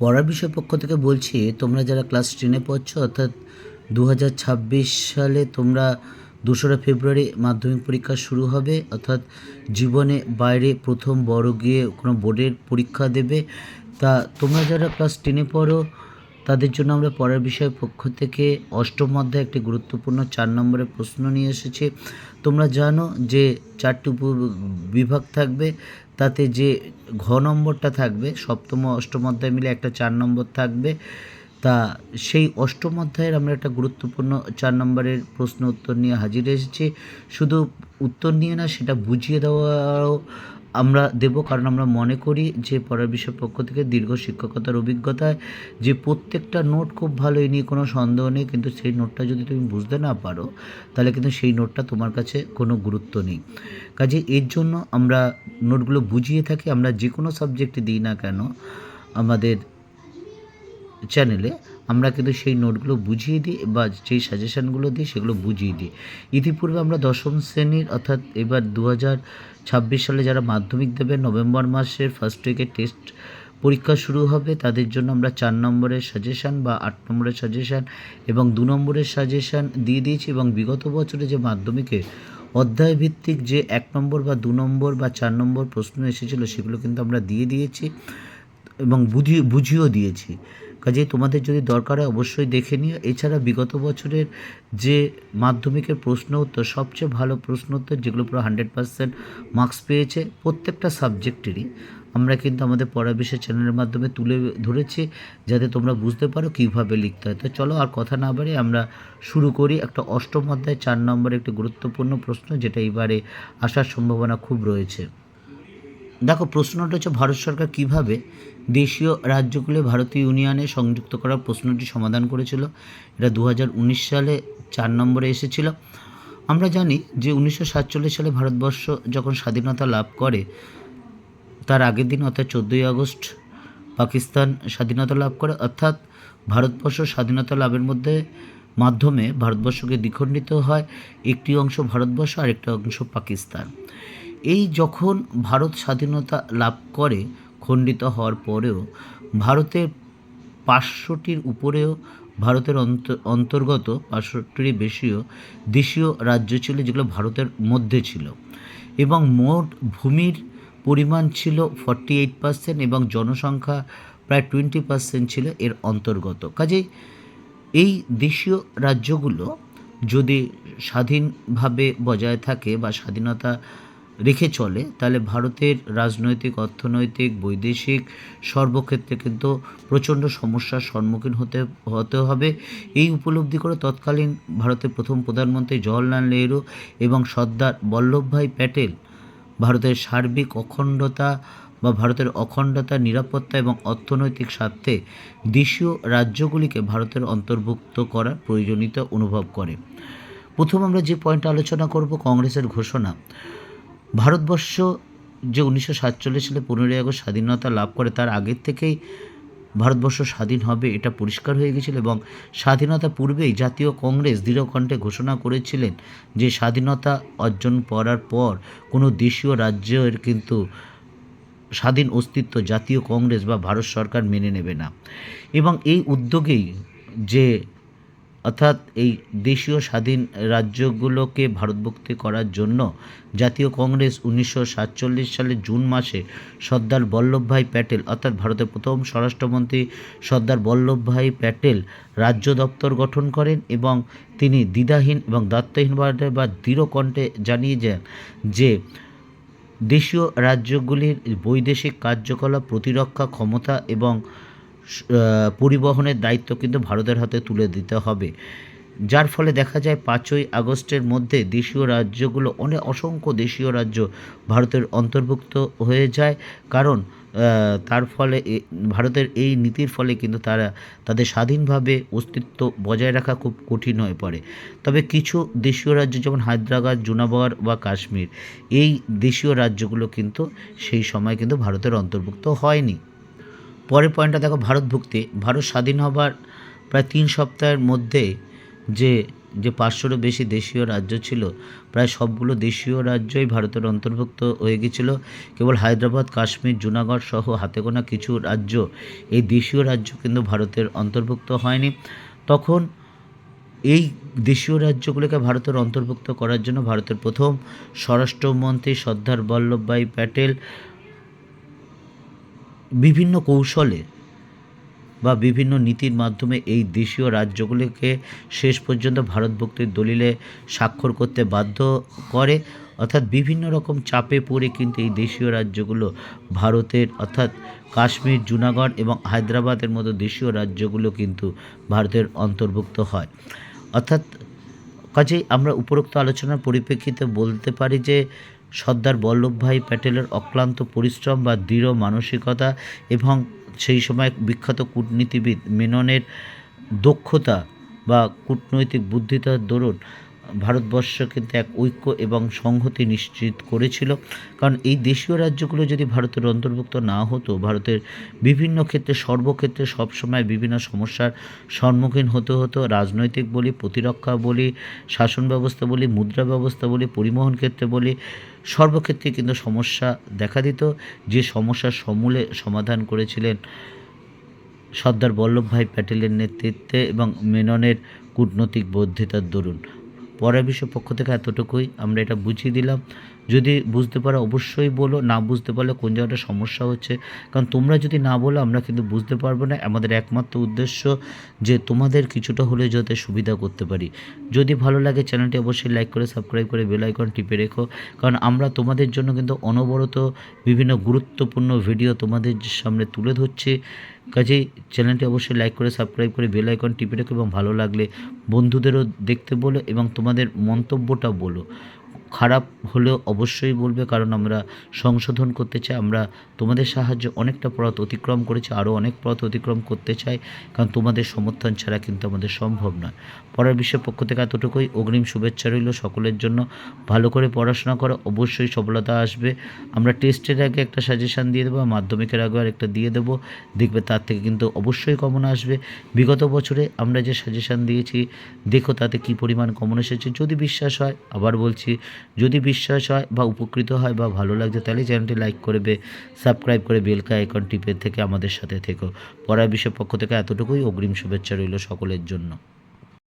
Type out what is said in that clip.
পড়ার বিষয় পক্ষ থেকে বলছি, তোমরা যারা ক্লাস টেনে পড়ছো, অর্থাৎ দু হাজার ছাব্বিশ সালে তোমরা দোসরা ফেব্রুয়ারি মাধ্যমিক পরীক্ষা শুরু হবে, অর্থাৎ জীবনে বাইরে প্রথম বড় গিয়ে কোনো বোর্ডের পরীক্ষা দেবে। তা তোমরা যারা ক্লাস টেনে পড়ো, তাদের জন্য আমরা পড়ার বিষয় পক্ষ থেকে অষ্টম অধ্যায়ে একটি গুরুত্বপূর্ণ চার নম্বরের প্রশ্ন নিয়ে এসেছি। তোমরা জানো যে চারটি বিভাগ থাকবে তাতে যে ঘ নম্বরটা থাকবে, সপ্তম অষ্টম অধ্যায় মিলে একটা চার নম্বর থাকবে। তা সেই অষ্টম অধ্যায়ের আমরা একটা গুরুত্বপূর্ণ চার নম্বরের প্রশ্ন উত্তর নিয়ে হাজির এসেছি। শুধু উত্তর নিয়ে না, সেটা বুঝিয়ে দেওয়াও আমরা দেব কারণ আমরা মনে করি যে পড়ার বিষয় পক্ষ থেকে দীর্ঘ শিক্ষকতার অভিজ্ঞতায় যে প্রত্যেকটা নোট খুব ভালো এই নিয়ে কোনো সন্দেহ নেই। কিন্তু সেই নোটটা যদি তুমি বুঝতে না পারো, তাহলে কিন্তু সেই নোটটা তোমার কাছে কোনো গুরুত্ব নেই। কাজে এর জন্য আমরা নোটগুলো বুঝিয়ে থাকি। আমরা যে কোনো সাবজেক্টে দিই না কেন আমাদের চ্যানেলে আমরা কিন্তু সেই নোটগুলো বুঝিয়ে দিই বা যেই সাজেশানগুলো দিই সেগুলো বুঝিয়ে দিই। ইতিপূর্বে আমরা দশম শ্রেণির অর্থাৎ এবার দু ছাব্বিশ সালে যারা মাধ্যমিক দেবে, নভেম্বর মাসের ফার্স্ট উইকে টেস্ট পরীক্ষা শুরু হবে, তাদের জন্য আমরা চার নম্বরের সাজেশান বা আট নম্বরের সাজেশান এবং দু নম্বরের সাজেশান দিয়ে দিয়েছি এবং বিগত বছরে যে মাধ্যমিকে অধ্যায় ভিত্তিক যে এক নম্বর বা দু নম্বর বা চার নম্বর প্রশ্ন এসেছিল সেগুলো কিন্তু আমরা দিয়ে দিয়েছি এবং বুঝিয়ে বুঝিয়েও দিয়েছি। কাজেই তোমাদের যদি দরকার হয় অবশ্যই দেখে নিও। এছাড়া বিগত বছরের যে মাধ্যমিকের প্রশ্ন উত্তর, সবচেয়ে ভালো প্রশ্ন উত্তর, যেগুলো পুরো হান্ড্রেড পার্সেন্ট মার্কস পেয়েছে, প্রত্যেকটা সাবজেক্টেরই আমরা কিন্তু আমাদের পড়া বিষয় চ্যানেলের মাধ্যমে তুলে ধরেছি, যাতে তোমরা বুঝতে পারো কীভাবে লিখতে হয়। তো চলো আর কথা না বাড়ি আমরা শুরু করি। একটা অষ্টম অধ্যায়, চার নম্বরে একটি গুরুত্বপূর্ণ প্রশ্ন, যেটা এবারে আসার সম্ভাবনা খুব রয়েছে। দেখো, প্রশ্নটা হচ্ছে ভারত সরকার কীভাবে দেশীয় রাজ্যগুলো ভারতীয় ইউনিয়নে সংযুক্ত করার প্রশ্নটি সমাধান করেছিল? এটা দু হাজার উনিশ সালে চার নম্বরে এসেছিল। আমরা জানি যে উনিশশো সাতচল্লিশ সালে ভারতবর্ষ যখন স্বাধীনতা লাভ করে, তার আগের দিন, অর্থাৎ চোদ্দোই আগস্ট, পাকিস্তান স্বাধীনতা লাভ করে। অর্থাৎ ভারতবর্ষ স্বাধীনতা লাভের মধ্যে মাধ্যমে ভারতবর্ষকে দ্বিখণ্ডিত হয়। একটি অংশ ভারতবর্ষ আর একটি অংশ পাকিস্তান। এই যখন ভারত স্বাধীনতা লাভ করে খণ্ডিত হওয়ার পরেও ভারতের পাঁচশোটির উপরেও ভারতের অন্ত- অন্তর্গত পাঁচশোটির বেশিও দেশীয় রাজ্য ছিল যেগুলো ভারতের মধ্যে ছিল। এবং মোট ভূমির পরিমাণ ছিল ফর্টি এইট পার্সেন্ট এবং জনসংখ্যা প্রায় টোয়েন্টি পার্সেন্ট ছিল এর অন্তর্গত। কাজেই এই দেশীয় রাজ্যগুলো যদি স্বাধীনভাবে বজায় থাকে বা স্বাধীনতা রেখে চলে, তাহলে ভারতের রাজনৈতিক, অর্থনৈতিক, বৈদেশিক সর্বক্ষেত্রে কিন্তু প্রচণ্ড সমস্যার সম্মুখীন হতে হতে হবে। এই উপলব্ধি করে তৎকালীন ভারতের প্রথম প্রধানমন্ত্রী জওহরলাল নেহরু এবং সর্দার বল্লভভাই প্যাটেল ভারতের সার্বিক অখণ্ডতা বা ভারতের অখণ্ডতা, নিরাপত্তা এবং অর্থনৈতিক স্বার্থে দেশীয় রাজ্যগুলিকে ভারতের অন্তর্ভুক্ত করার প্রয়োজনীয়তা অনুভব করে। প্রথম আমরা যে পয়েন্ট আলোচনা করব, কংগ্রেসের ঘোষণা। ভারতবর্ষ যে উনিশশো সাতচল্লিশ সালে পনেরোই আগস্ট স্বাধীনতা লাভ করে, তার আগের থেকেই ভারতবর্ষ স্বাধীন হবে, এটা পরিষ্কার হয়ে গেছিল এবং স্বাধীনতা পূর্বেই জাতীয় কংগ্রেস দৃঢ়কণ্ঠে ঘোষণা করেছিলেন যে স্বাধীনতা অর্জন করার পর কোনো দেশীয় রাজ্যের কিন্তু স্বাধীন অস্তিত্ব জাতীয় কংগ্রেস বা ভারত সরকার মেনে নেবে না। এবং এই উদ্যোগেই যে অর্থাৎ এই দেশীয় স্বাধীন রাজ্যগুলোকে ভারতভুক্তি করার জন্য জাতীয় কংগ্রেস উনিশশো সাতচল্লিশ সালে জুন মাসে সর্দার বল্লভভাই প্যাটেল, অর্থাৎ ভারতের প্রথম স্বরাষ্ট্রমন্ত্রী সর্দার বল্লভভাই প্যাটেল রাজ্য দপ্তর গঠন করেন এবং তিনি দ্বিধাহীন এবং দায়িত্বহীনভাবে বা দৃঢ়কণ্ঠে জানিয়ে যান যে দেশীয় রাজ্যগুলির বৈদেশিক কার্যকলাপ প্রতিরক্ষা ক্ষমতা এবং পরিবহনের দায়িত্ব কিন্তু ভারতের হাতে তুলে দিতে হবে। যার ফলে দেখা যায় পাঁচই আগস্টের মধ্যে দেশীয় রাজ্যগুলো অনেক অসংখ্য দেশীয় রাজ্য ভারতের অন্তর্ভুক্ত হয়ে যায়। কারণ তার ফলে ভারতের এই নীতির ফলে কিন্তু তারা, তাদের স্বাধীনভাবে অস্তিত্ব বজায় রাখা খুব কঠিন হয়ে পড়ে। তবে কিছু দেশীয় রাজ্য যেমন হায়দ্রাবাদ, জুনাগড় বা কাশ্মীর, এই দেশীয় রাজ্যগুলো কিন্তু সেই সময় কিন্তু ভারতের অন্তর্ভুক্ত হয়নি। পরের পয়েন্টটা দেখো ভারত ভুক্তি। ভারত স্বাধীন হবার প্রায় তিন সপ্তাহের মধ্যে যে যে পাঁচশোরও বেশি দেশীয় রাজ্য ছিল, প্রায় সবগুলো দেশীয় রাজ্যই ভারতের অন্তর্ভুক্ত হয়ে গেছিল। কেবল হায়দ্রাবাদ, কাশ্মীর, জুনাগড় সহ হাতে গোনা কিছু রাজ্য এই দেশীয় রাজ্য কিন্তু ভারতের অন্তর্ভুক্ত হয়নি। তখন এই দেশীয় রাজ্যগুলোকে ভারতের অন্তর্ভুক্ত করার জন্য ভারতের প্রথম স্বরাষ্ট্রমন্ত্রী সর্দার বল্লভভাই প্যাটেল বিভিন্ন কৌশলে বা বিভিন্ন নীতির মাধ্যমে এই দেশীয় রাজ্যগুলিকে শেষ পর্যন্ত ভারতভুক্তির দলিলে স্বাক্ষর করতে বাধ্য করে, অর্থাৎ বিভিন্ন রকম চাপে পড়ে কিন্তু এই দেশীয় রাজ্যগুলো ভারতের, অর্থাৎ কাশ্মীর, জুনাগড় এবং হায়দ্রাবাদের মতো দেশীয় রাজ্যগুলো কিন্তু ভারতের অন্তর্ভুক্ত হয়। অর্থাৎ কাজেই আমরা উপরোক্ত আলোচনার পরিপ্রেক্ষিতে বলতে পারি যে সর্দার বল্লভভাই প্যাটেলের অক্লান্ত পরিশ্রম বা দৃঢ় মানসিকতা এবং সেই সময় বিখ্যাত কূটনীতিবিদ মেননের দক্ষতা বা কূটনৈতিক বুদ্ধিতার দরুন ভারতবর্ষ কিন্তু এক ঐক্য এবং সংহতি নিশ্চিত করেছিল। কারণ এই দেশীয় রাজ্যগুলো যদি ভারতের অন্তর্ভুক্ত না হতো, ভারতের বিভিন্ন ক্ষেত্রে, সর্বক্ষেত্রে সবসময় বিভিন্ন সমস্যার সম্মুখীন হতে হতো। রাজনৈতিক বলি, প্রতিরক্ষা বলি, শাসন ব্যবস্থা বলি, মুদ্রা ব্যবস্থা বলি, পরিবহন ক্ষেত্রে বলি সর্বক্ষেত্রে কিন্তু সমস্যা দেখা দিত। যে সমস্যার সমূলে সমাধান করেছিলেন সর্দার বল্লভভাই প্যাটেলের নেতৃত্বে এবং মেননের কূটনৈতিক বৌদ্ধিতার দরুন। পরে বিশ্ব পক্ষ থেকে এতটুকুই। আমরা এটা বুঝিয়ে দিলাম। যদি বুঝতে পারো, অবশ্যই বলো, না বুঝতে পারলে কোন জায়গাটা সমস্যা হচ্ছে। কারণ তোমরা যদি না বলো, আমরা কিন্তু বুঝতে পারব না। আমাদের একমাত্র উদ্দেশ্য যে তোমাদের কিছুটা হলে যাতে সুবিধা করতে পারি। যদি ভালো লাগে, চ্যানেলটি অবশ্যই লাইক করে, সাবস্ক্রাইব করে, বেল আইকন টিপে রেখো। কারণ আমরা তোমাদের জন্য কিন্তু অনবরত বিভিন্ন গুরুত্বপূর্ণ ভিডিও তোমাদের সামনে তুলে ধরছি। কাজেই চ্যানেলটি অবশ্যই লাইক করে, সাবস্ক্রাইব করে, বেল আইকন টিপে রেখো এবং ভালো লাগলে বন্ধুদেরও দেখতে বলো এবং তোমাদের মন্তব্যটা বলো। খারাপ হলেও অবশ্যই বলবে, কারণ আমরা সংশোধন করতে চাই, আমরা তোমাদের সাহায্যে অনেকটা পথ অতিক্রম করেছি, আরও অনেক পথ অতিক্রম করতে চাই, কারণ তোমাদের সমর্থন ছাড়া কিন্তু আমাদের সম্ভব নয়। পড়ার বিশ্বের পক্ষ থেকে এতটুকুই, অগ্রিম শুভেচ্ছা রইল সকলের জন্য। ভালো করে পড়াশোনা করো, অবশ্যই সফলতা আসবে। আমরা টেস্টের আগে একটা সাজেশান দিয়ে দেবো, মাধ্যমিকের আগে আর একটা দিয়ে দেবো। দেখবে তার থেকে কিন্তু অবশ্যই কমন আসবে। বিগত বছরে আমরা যে সাজেশান দিয়েছি, দেখো তাতে কি পরিমাণ কমন এসেছে। যদি বিশ্বাস হয়, আবার বলছি যদি বিশ্বাস হয় বা উপকৃত হয় বা ভালো লাগছে, তাহলে চ্যানেলটি লাইক করবে, সাবস্ক্রাইব করে বেলকা আইকন টিপে থেকে আমাদের সাথে থেকো। পড়ার বিষয় পক্ষ থেকে এতটুকুই। অগ্রিম শুভেচ্ছা রইল সকলের জন্য।